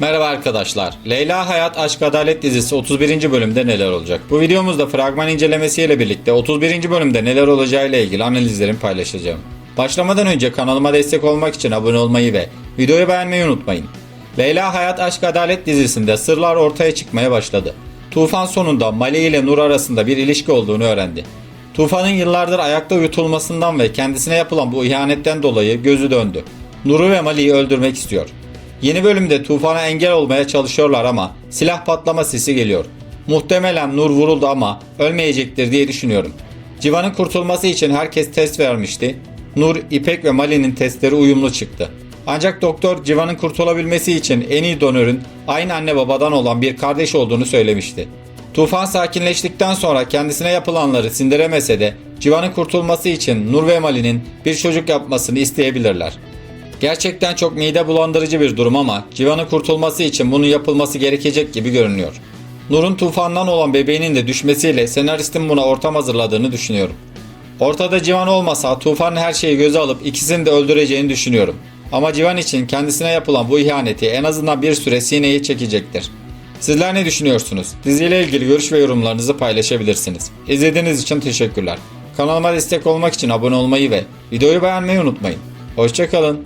Merhaba arkadaşlar. Leyla Hayat Aşk Adalet dizisi 31. bölümde neler olacak? Bu videomuzda fragman incelemesiyle birlikte 31. bölümde neler olacağıyla ilgili analizlerimi paylaşacağım. Başlamadan önce kanalıma destek olmak için abone olmayı ve videoyu beğenmeyi unutmayın. Leyla Hayat Aşk Adalet dizisinde sırlar ortaya çıkmaya başladı. Tufan sonunda Mali ile Nur arasında bir ilişki olduğunu öğrendi. Tufan'ın yıllardır ayakta uyutulmasından ve kendisine yapılan bu ihanetten dolayı gözü döndü. Nur'u ve Mali'yi öldürmek istiyor. Yeni bölümde Tufan'a engel olmaya çalışıyorlar ama silah patlama sesi geliyor. Muhtemelen Nur vuruldu ama ölmeyecektir diye düşünüyorum. Civan'ın kurtulması için herkes test vermişti. Nur, İpek ve Mali'nin testleri uyumlu çıktı. Ancak doktor Civan'ın kurtulabilmesi için en iyi donörün aynı anne babadan olan bir kardeş olduğunu söylemişti. Tufan sakinleştikten sonra kendisine yapılanları sindiremese de Civan'ın kurtulması için Nur ve Mali'nin bir çocuk yapmasını isteyebilirler. Gerçekten çok mide bulandırıcı bir durum ama Civan'ın kurtulması için bunun yapılması gerekecek gibi görünüyor. Nur'un tufandan olan bebeğinin de düşmesiyle senaristin buna ortam hazırladığını düşünüyorum. Ortada Civan olmasa Tufan her şeyi göze alıp ikisini de öldüreceğini düşünüyorum. Ama Civan için kendisine yapılan bu ihaneti en azından bir süre sineye çekecektir. Sizler ne düşünüyorsunuz? Diziyle ilgili görüş ve yorumlarınızı paylaşabilirsiniz. İzlediğiniz için teşekkürler. Kanalıma destek olmak için abone olmayı ve videoyu beğenmeyi unutmayın. Hoşçakalın.